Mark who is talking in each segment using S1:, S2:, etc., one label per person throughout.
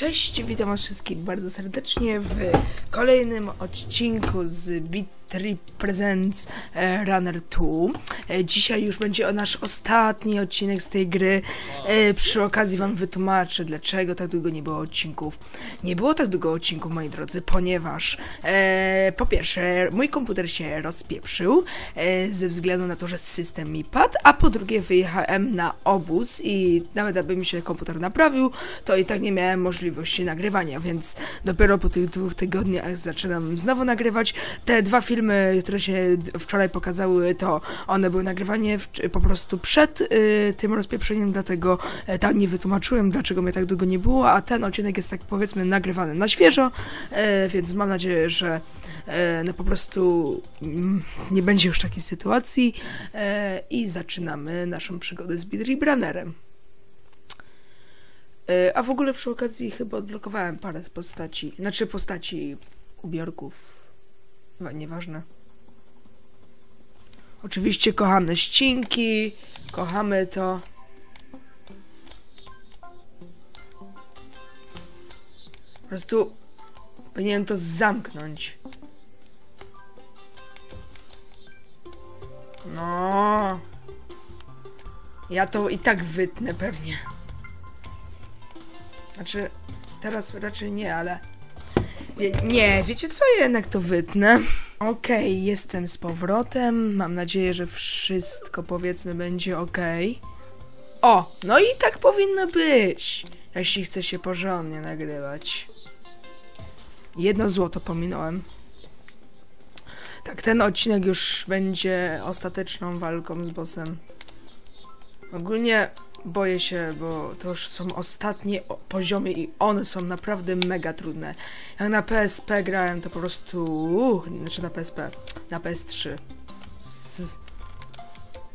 S1: Cześć, witam was wszystkich bardzo serdecznie w kolejnym odcinku z Beat Presents e, Runner 2. E, dzisiaj już będzie nasz ostatni odcinek z tej gry. E, przy okazji wam wytłumaczę, dlaczego tak długo nie było odcinków. Nie było tak długo odcinków, moi drodzy, ponieważ e, po pierwsze, mój komputer się rozpieprzył e, ze względu na to, że system mi padł, a po drugie wyjechałem na obóz i nawet aby mi się komputer naprawił, to i tak nie miałem możliwości nagrywania, więc dopiero po tych dwóch tygodniach zaczynam znowu nagrywać. Te dwa filmy, które się wczoraj pokazały, to one były nagrywanie w, po prostu przed y, tym rozpieprzeniem, dlatego e, tam nie wytłumaczyłem, dlaczego mnie tak długo nie było, a ten odcinek jest tak powiedzmy nagrywany na świeżo, e, więc mam nadzieję, że e, no po prostu mm, nie będzie już takiej sytuacji i zaczynamy naszą przygodę z Beatrunnerem. E, A w ogóle przy okazji chyba odblokowałem parę z postaci, znaczy postaci ubiorków. Nieważne. Oczywiście kochamy ścinki, kochamy to. Po prostu powinienem to zamknąć. No. Ja to i tak wytnę pewnie. Znaczy, teraz raczej nie, ale. Nie, wiecie co? Jednak to wytnę. Okej, jestem z powrotem. Mam nadzieję, że wszystko powiedzmy będzie okej. O, no i tak powinno być. Jeśli chce się porządnie nagrywać. Jedno złoto pominąłem. Tak, ten odcinek już będzie ostateczną walką z bossem. Ogólnie boję się, bo to już są ostatnie poziomy i one są naprawdę mega trudne. Jak na PSP grałem, to po prostu... Uh, znaczy na PSP, na PS3. Z,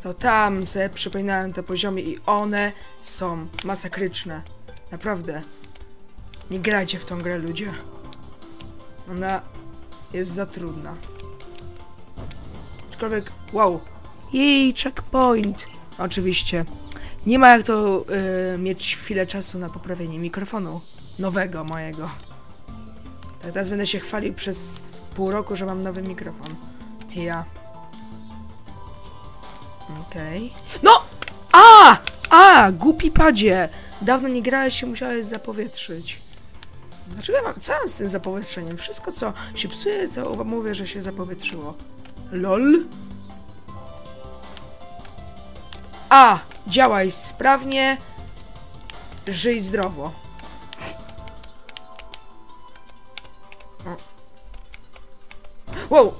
S1: to tam sobie przypominałem te poziomy i one są masakryczne. Naprawdę. Nie grajcie w tą grę, ludzie. Ona jest za trudna. Aczkolwiek, wow. Jej, checkpoint. Oczywiście. Nie ma jak to y, mieć chwilę czasu na poprawienie mikrofonu. Nowego mojego. Tak, teraz będę się chwalił przez pół roku, że mam nowy mikrofon. Tia. Okej. No! A! A! Głupi padzie! Dawno nie grałeś się musiałeś zapowietrzyć. Dlaczego ja mam, co ja mam z tym zapowietrzeniem? Wszystko co się psuje, to mówię, że się zapowietrzyło. LOL? A! Działaj sprawnie. Żyj zdrowo. Wow!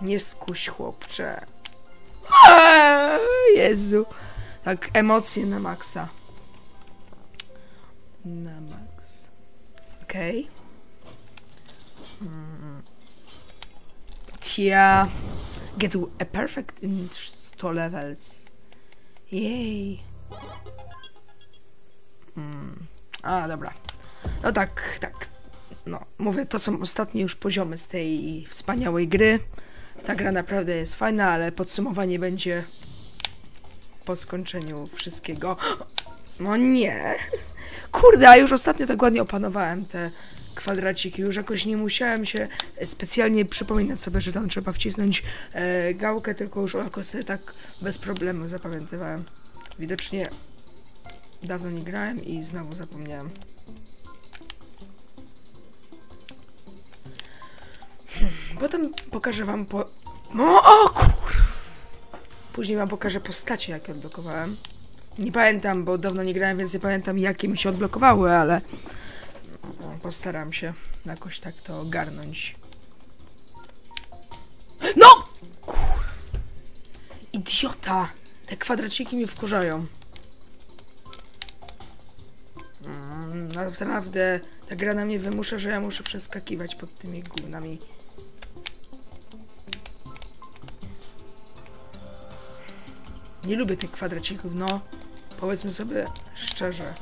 S1: Nie skuś, chłopcze. Eee, Jezu. Tak, emocje na maksa. Na max. Okej. Mm. Tia. Get a perfect in 100 levels. Jej. Mm. A, dobra. No tak, tak. No, mówię, to są ostatnie już poziomy z tej wspaniałej gry. Ta gra naprawdę jest fajna, ale podsumowanie będzie po skończeniu wszystkiego. No nie. Kurde, a już ostatnio tak ładnie opanowałem te kwadraciki. Już jakoś nie musiałem się specjalnie przypominać sobie, że tam trzeba wcisnąć e, gałkę, tylko już jakoś sobie tak bez problemu zapamiętywałem. Widocznie dawno nie grałem i znowu zapomniałem. Hmm, Potem pokażę wam po... No, o kurw! Później wam pokażę postacie, jakie odblokowałem. Nie pamiętam, bo dawno nie grałem, więc nie pamiętam, jakie mi się odblokowały, ale no, postaram się jakoś tak to ogarnąć. No! Kur... Idiota! Te kwadraciki mnie wkurzają. Mm, Naprawdę ta gra na mnie wymusza, że ja muszę przeskakiwać pod tymi gównami. Nie lubię tych kwadracików, no. Powiedzmy sobie szczerze.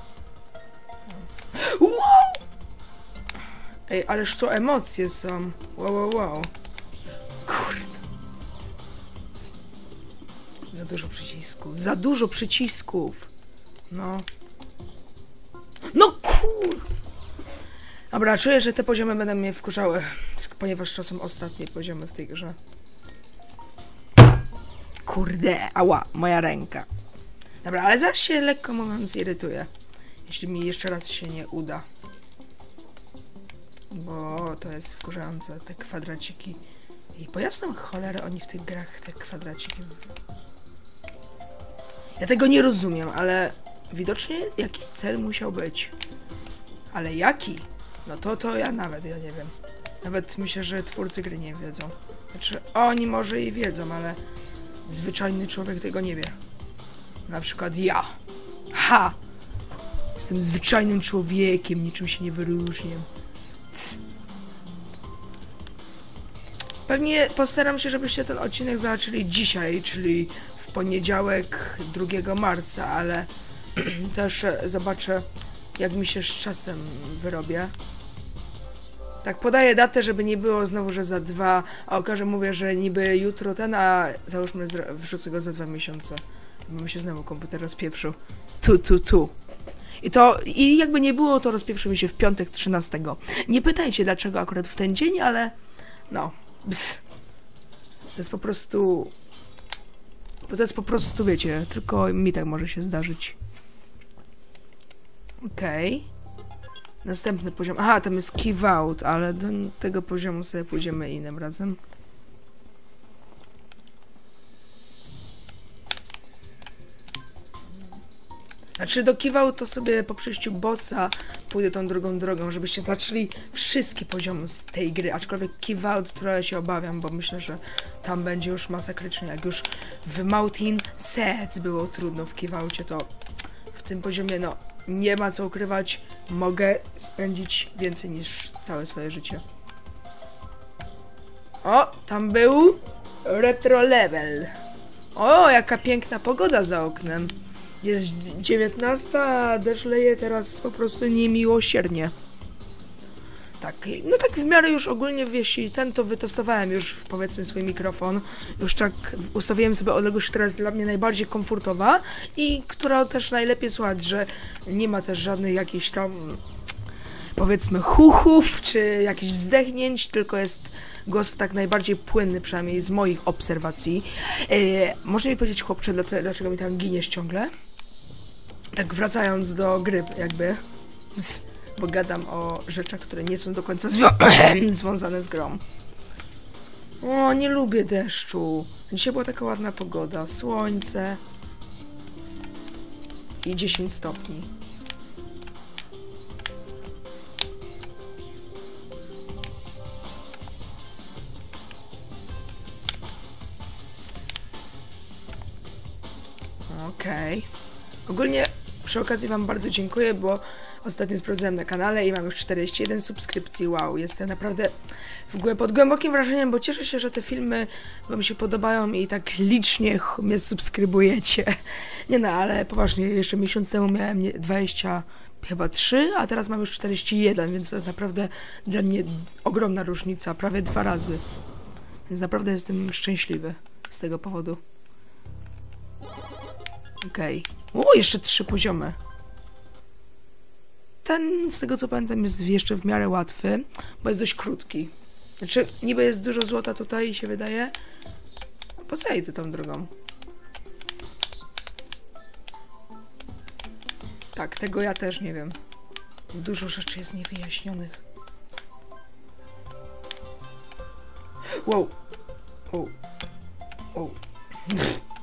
S1: Ej, ależ co emocje są. Wow, wow, wow. Kurde. Za dużo przycisków. Za dużo przycisków. No. kur... Dobra, czuję, że te poziomy będą mnie wkurzały, ponieważ to są ostatnie poziomy w tej grze. Kurde, ała, moja ręka. Dobra, ale zaraz się lekko mówiąc zirytuję. Jeśli mi jeszcze raz się nie uda. Bo to jest wkurzające, te kwadraciki. I po jasną cholerę oni w tych grach te kwadraciki... Ja tego nie rozumiem, ale widocznie jakiś cel musiał być. Ale jaki? No to to ja nawet, ja nie wiem. Nawet myślę, że twórcy gry nie wiedzą. Znaczy, oni może i wiedzą, ale zwyczajny człowiek tego nie wie. Na przykład ja. Ha! Jestem zwyczajnym człowiekiem, niczym się nie wyróżnię. Pewnie postaram się, żebyście ten odcinek zobaczyli dzisiaj, czyli w poniedziałek 2 marca, ale też zobaczę, jak mi się z czasem wyrobię. Tak, podaję datę, żeby nie było znowu, że za dwa, a okaże mówię, że niby jutro ten, a załóżmy wrzucę go za dwa miesiące. Bo mi się znowu komputer rozpieprzył. Tu, tu, tu. I to, i jakby nie było, to rozpieprzył mi się w piątek 13. Nie pytajcie, dlaczego akurat w ten dzień, ale no. Ps. To jest po prostu... To jest po prostu, wiecie, tylko mi tak może się zdarzyć. Okej. Okay. Następny poziom. Aha, tam jest Give Out, ale do tego poziomu sobie pójdziemy innym razem. Znaczy do Kiwał to sobie po przejściu bossa pójdę tą drugą drogą, żebyście zaczęli wszystkie poziomy z tej gry, aczkolwiek Kiwał trochę się obawiam, bo myślę, że tam będzie już masakrycznie, jak już w Mountain Sets było trudno w Kiwałcie, to w tym poziomie no nie ma co ukrywać, mogę spędzić więcej niż całe swoje życie. O, tam był retro level. O, jaka piękna pogoda za oknem. Jest 19, a deszcz leje teraz po prostu niemiłosiernie. Tak, no tak w miarę już ogólnie, jeśli ten, to wytestowałem już powiedzmy swój mikrofon. Już tak ustawiłem sobie odległość, która jest dla mnie najbardziej komfortowa i która też najlepiej słychać, że nie ma też żadnych jakichś tam powiedzmy huchów czy jakichś wzdechnięć, tylko jest głos tak najbardziej płynny, przynajmniej z moich obserwacji. Yy, mi powiedzieć, chłopcze, dlaczego mi tam giniesz ciągle? Tak wracając do gry, jakby, bo gadam o rzeczach, które nie są do końca zwią związane z grą. O, nie lubię deszczu. Dzisiaj była taka ładna pogoda, słońce i 10 stopni. Okej. Okay. Ogólnie przy okazji Wam bardzo dziękuję, bo ostatnio sprawdzałem na kanale i mam już 41 subskrypcji. Wow, jestem naprawdę w pod głębokim wrażeniem, bo cieszę się, że te filmy Wam się podobają i tak licznie mnie subskrybujecie. Nie no, ale poważnie, jeszcze miesiąc temu miałem 20 chyba 3, a teraz mam już 41, więc to jest naprawdę dla mnie ogromna różnica, prawie dwa razy. Więc naprawdę jestem szczęśliwy z tego powodu. Okej. Okay. O, jeszcze trzy poziomy. Ten, z tego co pamiętam, jest jeszcze w miarę łatwy, bo jest dość krótki. Znaczy, niby jest dużo złota tutaj, się wydaje. Po co idę tą drogą? Tak, tego ja też nie wiem. Dużo rzeczy jest niewyjaśnionych. Wow. Wow. Wow.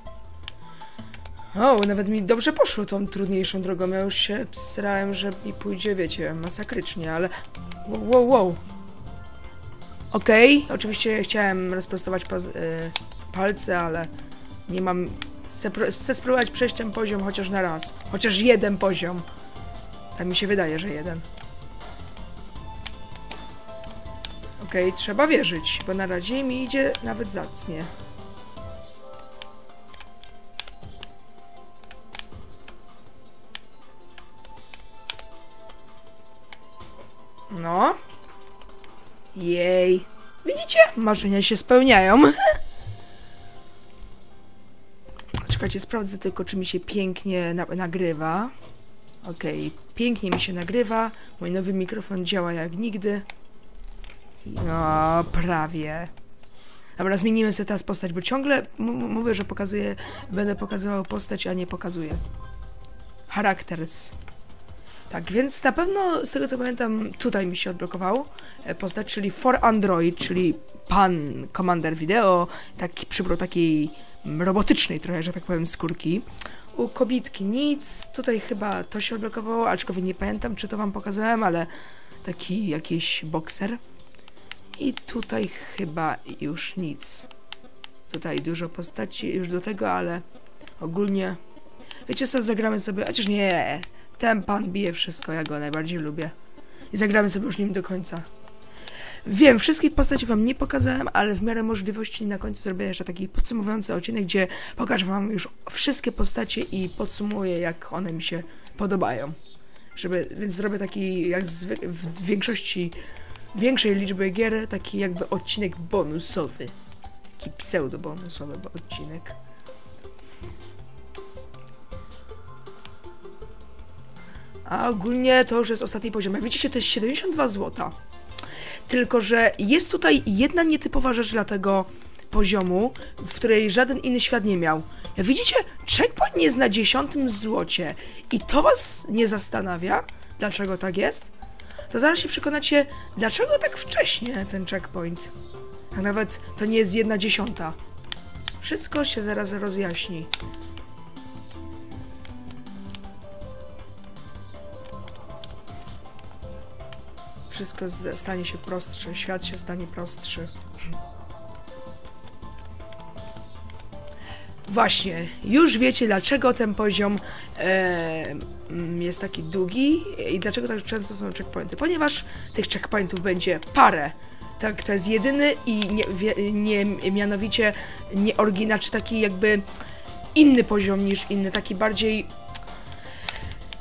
S1: O, nawet mi dobrze poszło tą trudniejszą drogą. Ja już się psrałem, że mi pójdzie, wiecie, masakrycznie, ale... Wow, wow, wow. Okej, okay. oczywiście chciałem rozprostować y, palce, ale nie mam... Chcę spróbować przejść ten poziom chociaż na raz. Chociaż jeden poziom. Tak mi się wydaje, że jeden. Okej, okay, trzeba wierzyć, bo na razie mi idzie nawet zacnie. No. Jej. Widzicie? Marzenia się spełniają. Czekajcie, sprawdzę tylko, czy mi się pięknie na nagrywa. Okej, pięknie mi się nagrywa. Mój nowy mikrofon działa jak nigdy. No, prawie. Dobra, zmienimy sobie teraz postać, bo ciągle mówię, że pokazuję, będę pokazywał postać, a nie pokazuję. Characters. Tak, więc na pewno z tego co pamiętam, tutaj mi się odblokował e, postać, czyli For Android, czyli pan Commander Video, taki przybrał takiej robotycznej trochę, że tak powiem, skórki. U kobitki nic, tutaj chyba to się odblokowało, aczkolwiek nie pamiętam, czy to wam pokazałem, ale taki jakiś bokser. I tutaj chyba już nic. Tutaj dużo postaci już do tego, ale ogólnie... Wiecie co, zagramy sobie... Chociaż nie, ten pan bije wszystko, ja go najbardziej lubię. I zagramy sobie już nim do końca. Wiem, wszystkich postaci wam nie pokazałem, ale w miarę możliwości na końcu zrobię jeszcze taki podsumowujący odcinek, gdzie pokażę wam już wszystkie postacie i podsumuję, jak one mi się podobają. Żeby, więc zrobię taki, jak w większości, większej liczby gier, taki jakby odcinek bonusowy. Taki pseudo-bonusowy odcinek. A ogólnie to już jest ostatni poziom. Jak widzicie, to jest 72 zł. Tylko, że jest tutaj jedna nietypowa rzecz dla tego poziomu, w której żaden inny świat nie miał. Jak widzicie, checkpoint jest na dziesiątym złocie. I to was nie zastanawia, dlaczego tak jest? To zaraz się przekonacie, dlaczego tak wcześnie ten checkpoint. A nawet to nie jest jedna dziesiąta. Wszystko się zaraz rozjaśni. Wszystko stanie się prostsze, świat się stanie prostszy. Właśnie, już wiecie dlaczego ten poziom e, jest taki długi i dlaczego tak często są checkpointy. Ponieważ tych checkpointów będzie parę. Tak, to jest jedyny i nie, nie mianowicie nie oryginał, czy taki jakby inny poziom niż inny, taki bardziej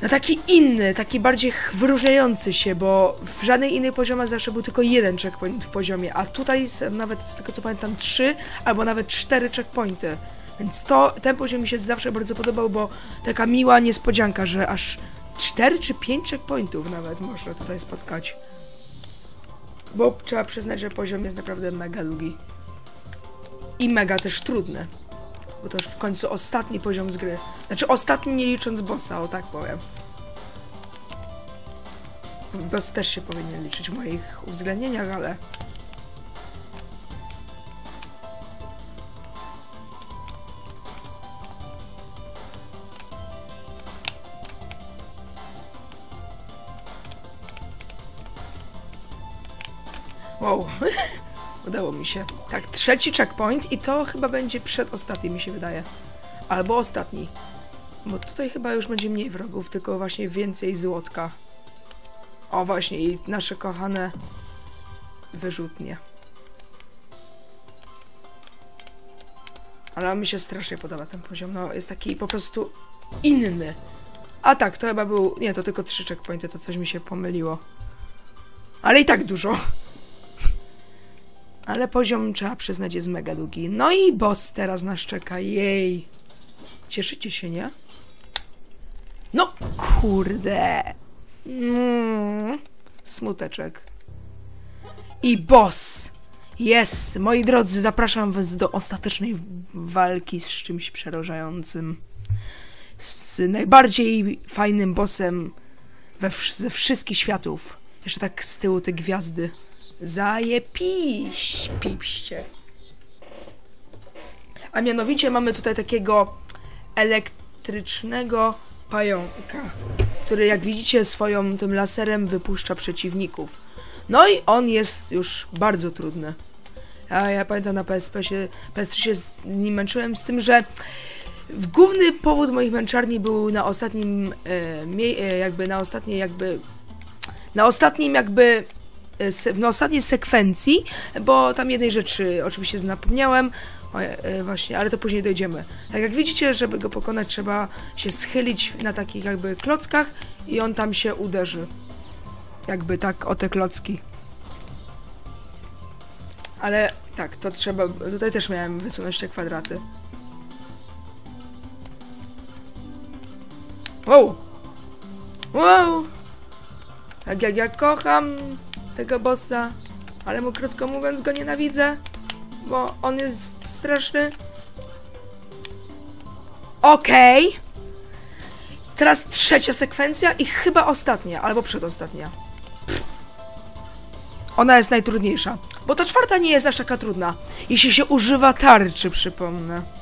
S1: no taki inny, taki bardziej wyróżniający się, bo w żadnej innej poziomie zawsze był tylko jeden checkpoint w poziomie, a tutaj nawet z tego co pamiętam trzy albo nawet cztery checkpointy. Więc to, ten poziom mi się zawsze bardzo podobał, bo taka miła niespodzianka, że aż cztery czy pięć checkpointów nawet można tutaj spotkać. Bo trzeba przyznać, że poziom jest naprawdę mega długi. I mega też trudny. Bo to już w końcu ostatni poziom z gry. Znaczy ostatni nie licząc bossa, o tak powiem. Boss też się powinien liczyć w moich uwzględnieniach, ale... Wow. Udało mi się. Tak, trzeci checkpoint i to chyba będzie przedostatni, mi się wydaje. Albo ostatni. Bo tutaj chyba już będzie mniej wrogów, tylko właśnie więcej złotka. O, właśnie, i nasze kochane wyrzutnie. Ale mi się strasznie podoba ten poziom. No, jest taki po prostu inny. A tak, to chyba był... Nie, to tylko trzy checkpointy, to coś mi się pomyliło. Ale i tak dużo. Ale poziom, trzeba przyznać, jest mega długi. No i boss teraz nas czeka, jej. Cieszycie się, nie? No, kurde. Mm, smuteczek. I boss. Jest, moi drodzy, zapraszam was do ostatecznej walki z czymś przerażającym. Z najbardziej fajnym bossem we, ze wszystkich światów. Jeszcze tak z tyłu te gwiazdy. Zajepiś, pipście. A mianowicie mamy tutaj takiego elektrycznego pająka, który jak widzicie swoją tym laserem wypuszcza przeciwników. No i on jest już bardzo trudny. A ja pamiętam na PSP się, PS3 się z nim męczyłem z tym, że główny powód moich męczarni był na ostatnim e, e, jakby na ostatniej jakby na ostatnim jakby na ostatniej sekwencji, bo tam jednej rzeczy oczywiście zapomniałem, e, właśnie, ale to później dojdziemy. Tak jak widzicie, żeby go pokonać trzeba się schylić na takich jakby klockach i on tam się uderzy. Jakby tak o te klocki. Ale tak, to trzeba, tutaj też miałem wysunąć te kwadraty. Wow! Wow! Tak jak ja kocham tego bossa, ale mu krótko mówiąc go nienawidzę, bo on jest straszny. Okej. Teraz trzecia sekwencja i chyba ostatnia, albo przedostatnia. Ona jest najtrudniejsza, bo ta czwarta nie jest aż taka trudna. Jeśli się używa tarczy, przypomnę.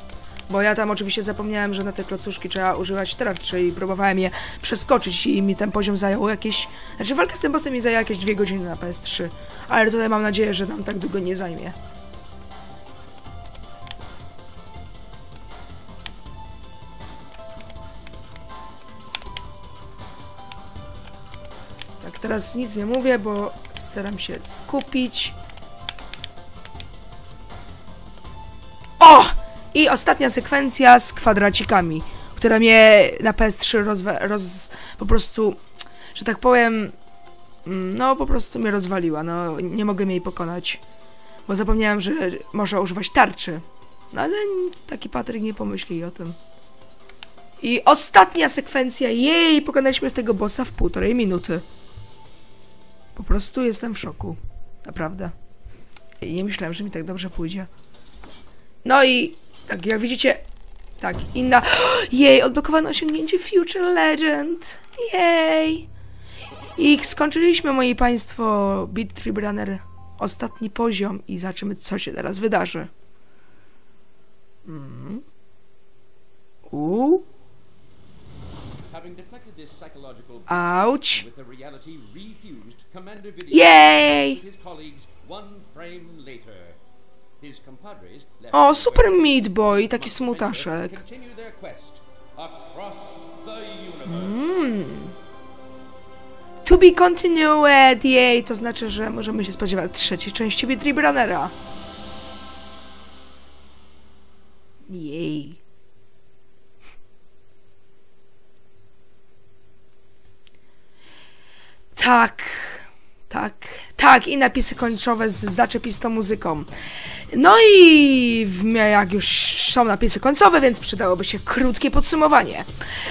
S1: Bo ja tam oczywiście zapomniałem, że na te klocuszki trzeba używać tarczy i próbowałem je przeskoczyć i mi ten poziom zajął jakieś... Znaczy walka z tym bossem mi zajęła jakieś dwie godziny na PS3. Ale tutaj mam nadzieję, że nam tak długo nie zajmie. Tak, teraz nic nie mówię, bo staram się skupić. O! I ostatnia sekwencja z kwadracikami, która mnie na PS3 rozwa- roz... po prostu, że tak powiem, mm, no po prostu mnie rozwaliła, no nie mogę jej pokonać, bo zapomniałem, że można używać tarczy. No ale taki Patryk nie pomyśli o tym. I ostatnia sekwencja, jej, pokonaliśmy tego bossa w półtorej minuty. Po prostu jestem w szoku. Naprawdę. I nie myślałem, że mi tak dobrze pójdzie. No i tak jak widzicie, tak, inna. Jej, odblokowano osiągnięcie Future Legend. Jej. I skończyliśmy, moi państwo, Beat Trip Runner ostatni poziom i zobaczymy, co się teraz wydarzy. Mm. U.
S2: Having deflected this psychological
S1: Ouch. Yay! O, Super Meat Boy, taki smutaszek.
S2: universe.
S1: To be continued, jej, to znaczy, że możemy się spodziewać trzeciej części Beat Trip Runnera. Jej. Tak, tak, tak, i napisy końcowe z zaczepistą muzyką. No i jak już są napisy końcowe, więc przydałoby się krótkie podsumowanie.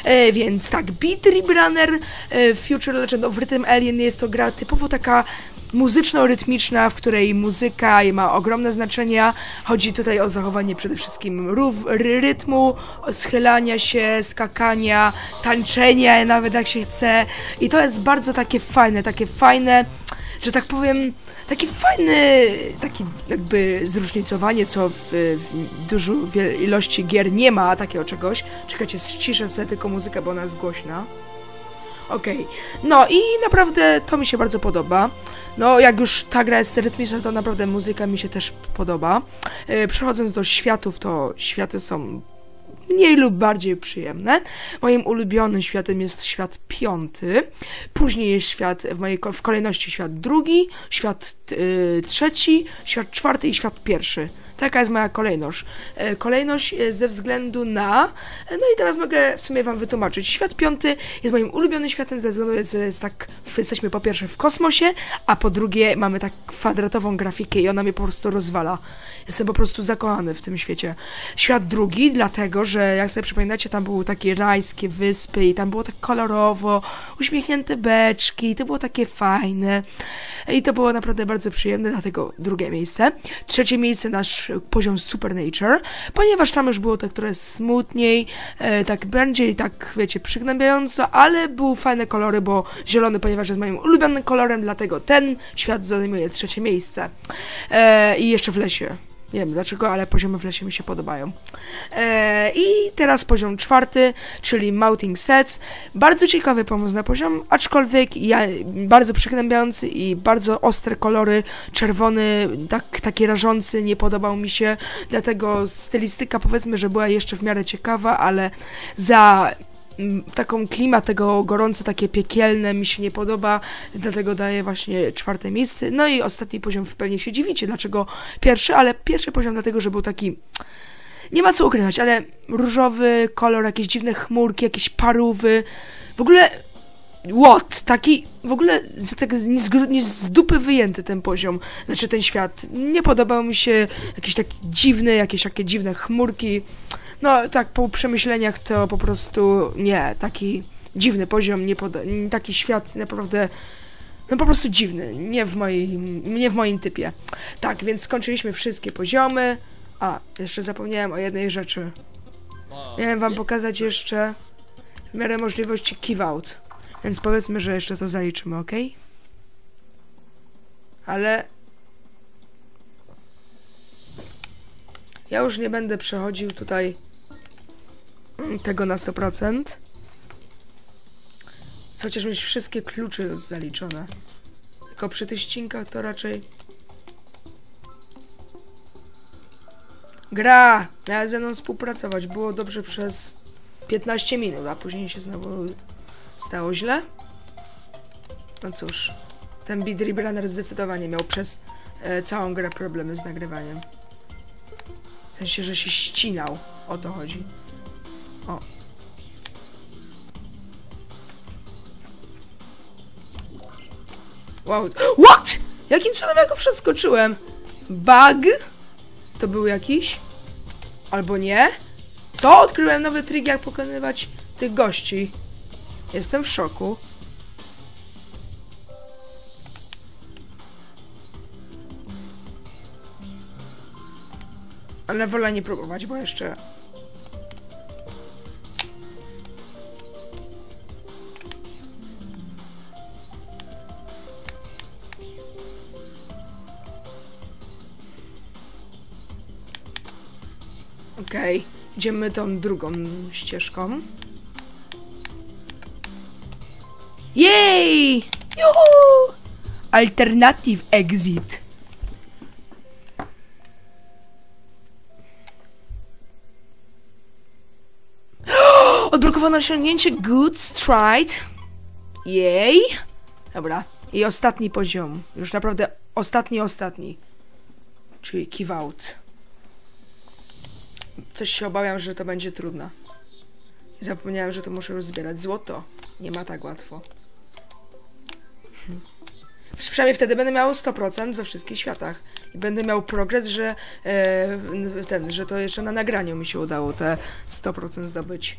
S1: E, więc tak, Beat Runner e, Future Legend of Rhythm Alien jest to gra typowo taka muzyczno-rytmiczna, w której muzyka ma ogromne znaczenie. Chodzi tutaj o zachowanie przede wszystkim rów, ry- rytmu, schylania się, skakania, tańczenia, nawet jak się chce. I to jest bardzo takie fajne, takie fajne, że tak powiem, taki fajny, taki jakby zróżnicowanie, co w, w dużej ilości gier nie ma takiego czegoś. Czekajcie, ściszę sobie tylko muzykę, bo ona jest głośna. Okej, no i naprawdę to mi się bardzo podoba. No, jak już ta gra jest rytmiczna, to naprawdę muzyka mi się też podoba. E, przechodząc do światów, to światy są mniej lub bardziej przyjemne. Moim ulubionym światem jest świat piąty. Później jest świat, w mojej w kolejności świat drugi, świat y, trzeci, świat czwarty i świat pierwszy. Taka jest moja kolejność. E, Kolejność e, ze względu na. e, No i teraz mogę w sumie Wam wytłumaczyć. Świat piąty jest moim ulubionym światem ze względu, że jest tak. Jesteśmy po pierwsze w kosmosie, a po drugie mamy tak kwadratową grafikę i ona mnie po prostu rozwala. Jestem po prostu zakochany w tym świecie. Świat drugi, dlatego że jak sobie przypominacie, tam były takie rajskie wyspy i tam było tak kolorowo, uśmiechnięte beczki, to było takie fajne. I to było naprawdę bardzo przyjemne, dlatego drugie miejsce. Trzecie miejsce nasz poziom Supernature, ponieważ tam już było to, które smutniej, e, tak bardziej tak, wiecie, przygnębiająco, ale były fajne kolory, bo zielony, ponieważ jest moim ulubionym kolorem, dlatego ten świat zajmuje trzecie miejsce. E, I jeszcze w lesie. Nie wiem dlaczego, ale poziomy w lesie mi się podobają. E, I teraz poziom czwarty, czyli Mounting Sets. Bardzo ciekawy pomysł na poziom, aczkolwiek ja, bardzo przygnębiający i bardzo ostre kolory. Czerwony, tak, taki rażący, nie podobał mi się. Dlatego stylistyka powiedzmy, że była jeszcze w miarę ciekawa, ale za taką klimat tego gorące, takie piekielne mi się nie podoba, dlatego daję właśnie czwarte miejsce. No i ostatni poziom pewnie się dziwicie, dlaczego pierwszy, ale pierwszy poziom dlatego, że był taki nie ma co ukrywać, ale różowy kolor, jakieś dziwne chmurki, jakieś parówy, w ogóle what? Taki w ogóle z, nie, z, z dupy wyjęty ten poziom, znaczy ten świat. Nie podobał mi się jakiś taki dziwny, jakieś takie dziwne chmurki. No tak po przemyśleniach to po prostu nie, taki dziwny poziom, nie taki świat naprawdę no po prostu dziwny, nie w, moim, nie w moim typie. Tak, więc skończyliśmy wszystkie poziomy. A, jeszcze zapomniałem o jednej rzeczy. Miałem wam pokazać jeszcze w miarę możliwości give. Więc powiedzmy, że jeszcze to zaliczymy, ok? Ale... Ja już nie będę przechodził tutaj tego na 100%. Chociaż mieć wszystkie klucze już zaliczone. Tylko przy tych ścinkach to raczej... Gra! Miała ze mną współpracować. Było dobrze przez 15 minut, a później się znowu stało źle. No cóż, ten Beat Runner zdecydowanie miał przez e, całą grę problemy z nagrywaniem. W sensie, że się ścinał. O to chodzi. O. Wow. What? Jakim cudem ja go przeskoczyłem? Bug? To był jakiś? Albo nie? Co? Odkryłem nowy trik, jak pokonywać tych gości. Jestem w szoku. Ale wolę nie próbować, bo jeszcze... Okej, idziemy tą drugą ścieżką. Jej! Juhu! Alternative exit. Odblokowano osiągnięcie Good Stride. Jej. Dobra. I ostatni poziom. Już naprawdę ostatni, ostatni. Czyli Give Out. Coś się obawiam, że to będzie trudne. Zapomniałem, że to muszę już zbierać złoto. Nie ma tak łatwo. Hmm. Przynajmniej wtedy będę miał 100% we wszystkich światach. I będę miał progres, że e, ten, że to jeszcze na nagraniu mi się udało te 100% zdobyć.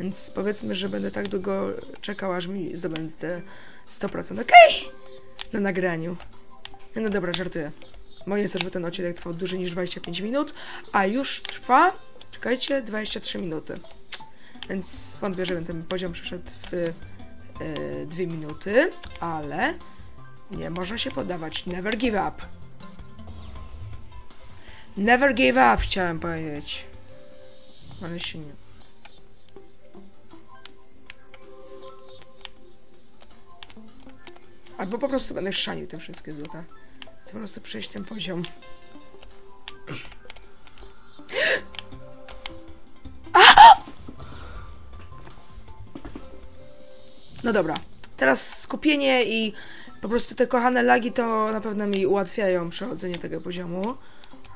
S1: Więc powiedzmy, że będę tak długo czekał, aż mi zdobędę te 100%. Okej! Okay! Na nagraniu. No dobra, żartuję. Moje żeby ten odcinek trwał dłużej niż 25 minut, a już trwa, czekajcie, 23 minuty. Więc wątpię, żebym ten poziom przeszedł w yy, 2 minuty, ale nie można się podawać. Never give up. Never give up, chciałem powiedzieć. Ale się nie. Albo po prostu będę szanił te wszystkie złota. Chcę po prostu przejść ten poziom. No dobra. Teraz skupienie i po prostu te kochane lagi to na pewno mi ułatwiają przechodzenie tego poziomu.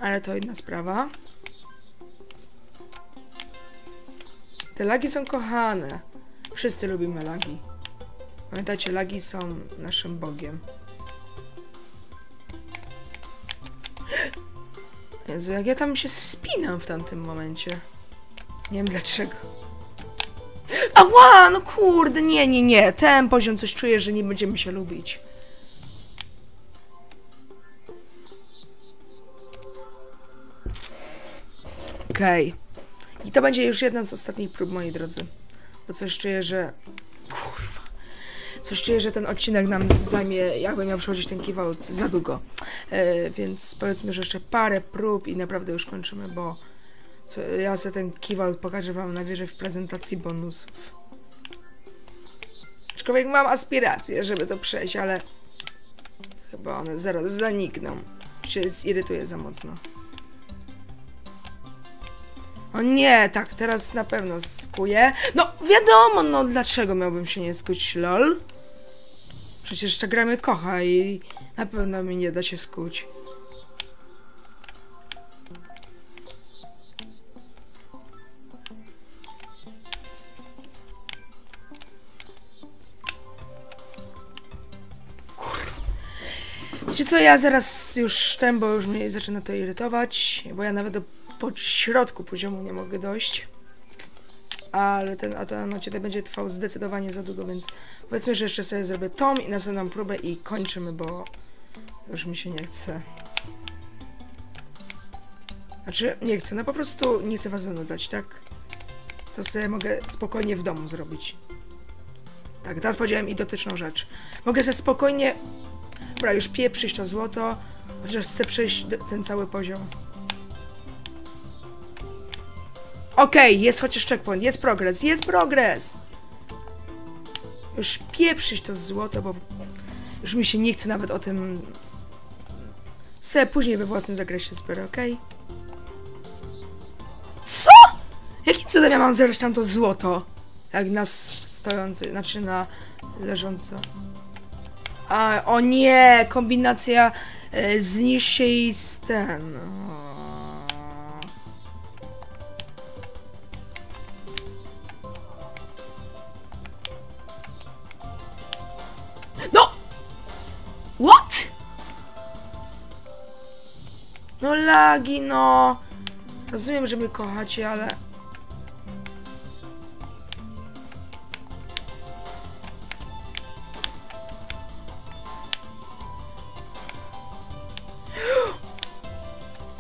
S1: Ale to inna sprawa. Te lagi są kochane. Wszyscy lubimy lagi. Pamiętajcie, lagi są naszym bogiem. Jezu, jak ja tam się spinam w tamtym momencie. Nie wiem dlaczego. Ała, no kurde, nie, nie, nie. Ten poziom coś czuję, że nie będziemy się lubić. Okej. Okay. I to będzie już jedna z ostatnich prób, moi drodzy. Bo coś czuję, że... Coś czuję, że ten odcinek nam zajmie, jakby miał przechodzić ten kiwał za długo. E, więc powiedzmy, że jeszcze parę prób i naprawdę już kończymy, bo co, ja sobie ten kiwał pokażę wam na wieży w prezentacji bonusów. Aczkolwiek mam aspiracje, żeby to przejść, ale chyba one zaraz zanikną. Się zirytuję za mocno. O nie, tak, teraz na pewno skuję. No, wiadomo, no dlaczego miałbym się nie skuć, lol? Przecież jeszcze gramy kocha i na pewno mi nie da się skuć. Wiecie co, ja zaraz już ten, bo już mnie zaczyna to irytować, bo ja nawet do pod środku poziomu nie mogę dojść. Ale ten, a będzie trwał zdecydowanie za długo, więc powiedzmy, że jeszcze sobie zrobię tą i następną próbę i kończymy, bo już mi się nie chce. Znaczy, nie chcę, no po prostu nie chcę was zanudzać, tak? To sobie mogę spokojnie w domu zrobić. Tak, teraz powiedziałem identyczną rzecz. Mogę sobie spokojnie... Dobra, już pieprzyć to złoto, chociaż chcę przejść ten cały poziom. Okej, jest chociaż checkpoint, jest progres, jest progres! Już pieprzyć to złoto, bo już mi się nie chce nawet o tym... Se później we własnym zakresie zbiorę, okej? Co? Jakim cudem ja mam zebrać tam to złoto? Jak na stojący, znaczy na leżąco. A, o nie, kombinacja e, zniszcz się i ten. No lagi, no. Rozumiem, że mnie kochacie, ale...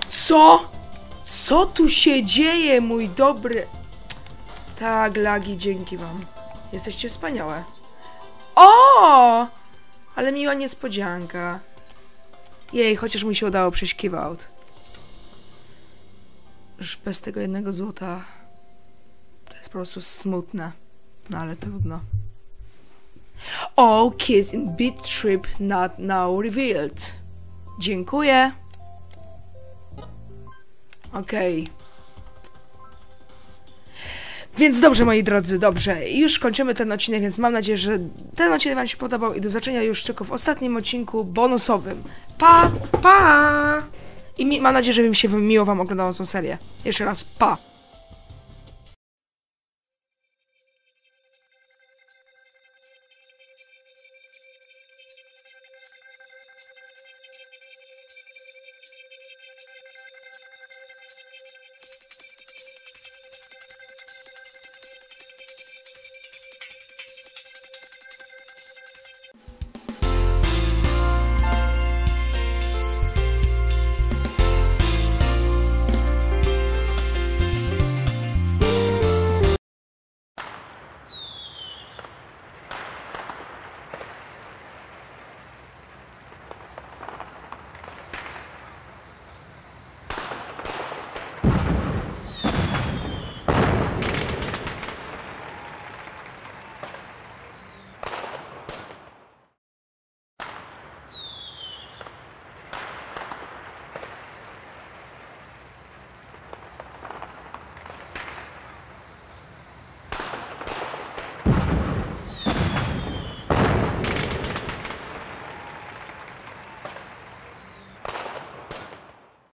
S1: Co? Co tu się dzieje, mój dobry... Tak, lagi, dzięki wam. Jesteście wspaniałe. O! Ale miła niespodzianka. Jej, chociaż mi się udało przejść give out. Już bez tego jednego złota to jest po prostu smutne. No ale trudno. All kids in Beat Trip not now revealed. Dziękuję. Okej. Więc dobrze, moi drodzy, dobrze. Już kończymy ten odcinek, więc mam nadzieję, że ten odcinek Wam się podobał i do zobaczenia już tylko w ostatnim odcinku bonusowym. Pa, pa! I mam nadzieję, że mi się miło Wam oglądało tą serię. Jeszcze raz, pa!